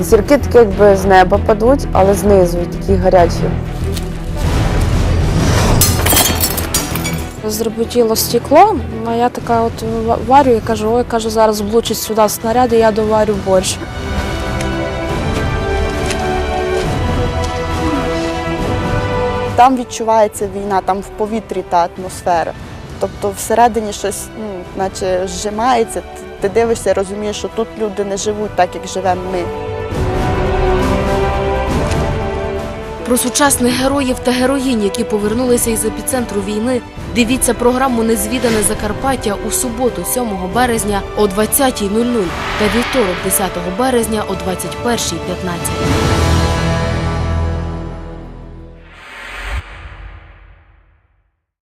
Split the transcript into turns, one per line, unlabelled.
Зірки такі якби з неба падуть, але знизу такі гарячі.
Зробітіло стекло, а я така от варю і кажу, ой, кажу, зараз влучить сюди снаряд, і я доварю борщ.
Там відчувається війна, там в повітрі та атмосфера. Тобто всередині щось ну, наче зжимається, ти- ти дивишся і розумієш, що тут люди не живуть так, як живемо ми.
Про сучасних героїв та героїнь, які повернулися із епіцентру війни. Дивіться програму Незвідане Закарпаття у суботу, 7 березня о 20.00 та вівторок, 10 березня о 21.15.